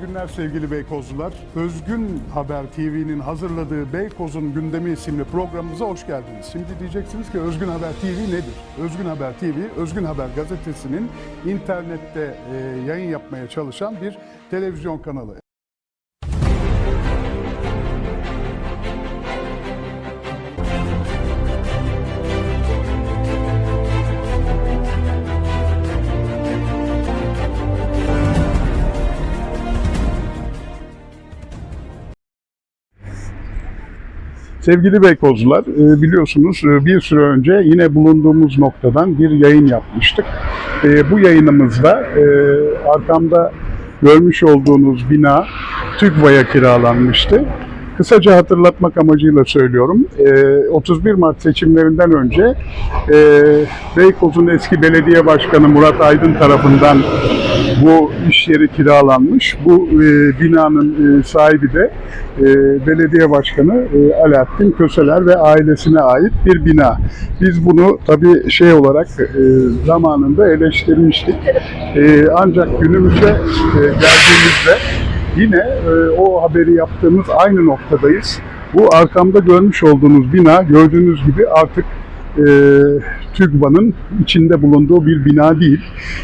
günler sevgili Beykozlular. Özgün Haber TV'nin hazırladığı Beykoz'un Gündemi isimli programımıza hoş geldiniz. Şimdi diyeceksiniz ki Özgün Haber TV nedir? Özgün Haber TV, Özgün Haber gazetesinin internette e, yayın yapmaya çalışan bir televizyon kanalı. Sevgili Beykozlular, e, biliyorsunuz e, bir süre önce yine bulunduğumuz noktadan bir yayın yapmıştık. E, Bu yayınımızda arkamda görmüş olduğunuz bina TÜGVA'ya kiralanmıştı. Kısaca hatırlatmak amacıyla söylüyorum. E, 31 Mart seçimlerinden önce Beykoz'un eski belediye başkanı Murat Aydın tarafından bu iş yeri kiralanmış. Bu e, binanın e, sahibi de e, belediye başkanı e, Alaaddin Köseler ve ailesine ait bir bina. Biz bunu tabii şey olarak e, zamanında eleştirmiştik. E, ancak günümüze e, geldiğimizde yine e, o haberi yaptığımız aynı noktadayız. Bu arkamda görmüş olduğunuz bina gördüğünüz gibi artık e, TÜGVA'nın içinde bulunduğu bir bina değil.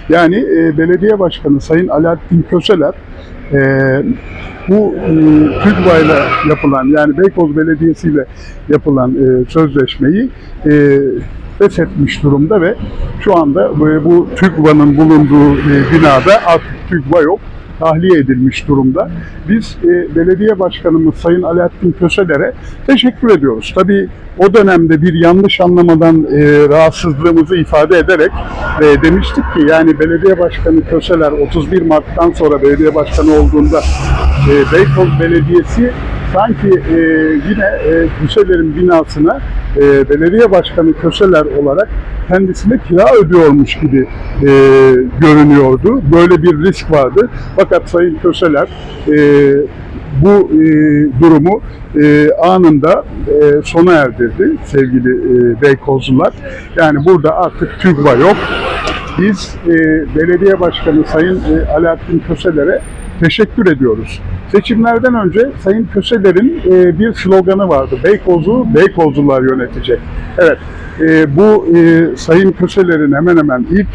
Yani e, belediye başkanı Sayın Alaaddin Köseler e, bu e, TÜGVA ile yapılan yani Beykoz Belediyesi ile yapılan e, sözleşmeyi e, feshetmiş durumda ve şu anda bu, bu TÜGVA'nın bulunduğu e, binada artık TÜGVA yok tahliye edilmiş durumda. Biz e, belediye başkanımız Sayın Alaaddin Köseler'e teşekkür ediyoruz. Tabii o dönemde bir yanlış anlamadan e, rahatsızlığımızı ifade ederek e, demiştik ki yani belediye başkanı Köseler 31 Mart'tan sonra belediye başkanı olduğunda e, Beykoz Belediyesi sanki e, yine e, Köseler'in binasına e, belediye başkanı Köseler olarak kendisine kira ödüyormuş gibi e, görünüyordu. Böyle bir risk vardı. Fakat Sayın Köseler e, bu e, durumu e, anında e, sona erdirdi sevgili e, Beykozlular. Yani burada artık TÜGVA yok. Biz e, belediye başkanı Sayın e, Alaaddin Köseler'e teşekkür ediyoruz. Seçimlerden önce Sayın Köseler'in e, bir sloganı vardı. Beykoz'u Beykozlular yönetecek. Evet, e, bu e, Sayın Köseler'in hemen hemen ilk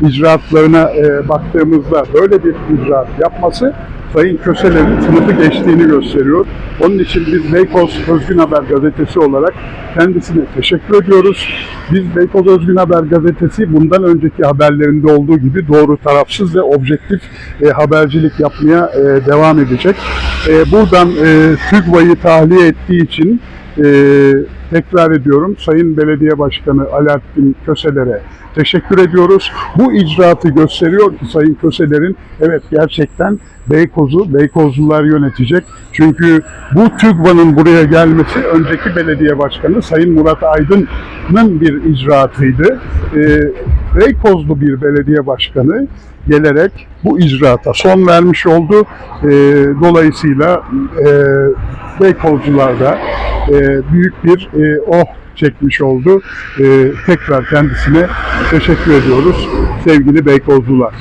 icraatlarına e, baktığımızda böyle bir icraat yapması Sayın Köseler'in sınıfı geçtiğini gösteriyor. Onun için biz Beykoz Özgün Haber gazetesi olarak kendisine teşekkür ediyoruz. Biz Beykoz Özgün Haber gazetesi bundan önceki haberlerinde olduğu gibi doğru, tarafsız ve objektif e, habercilik yapmaya e, devam edecek. E, buradan e, TÜGVA'yı tahliye ettiği için e, tekrar ediyorum Sayın Belediye Başkanı Alaaddin Köseler'e teşekkür ediyoruz. Bu icraatı gösteriyor ki Sayın Köseler'in evet gerçekten Beykoz'u Beykozlular yönetecek. Çünkü bu TÜGVA'nın buraya gelmesi önceki belediye başkanı Sayın Murat Aydın'ın bir icraatıydı. Ee, Beykozlu bir belediye başkanı gelerek bu icraata son vermiş oldu. Ee, dolayısıyla e, Beykozlular da e, büyük bir e, oh çekmiş oldu. E, tekrar kendisine teşekkür ediyoruz sevgili Beykozlular.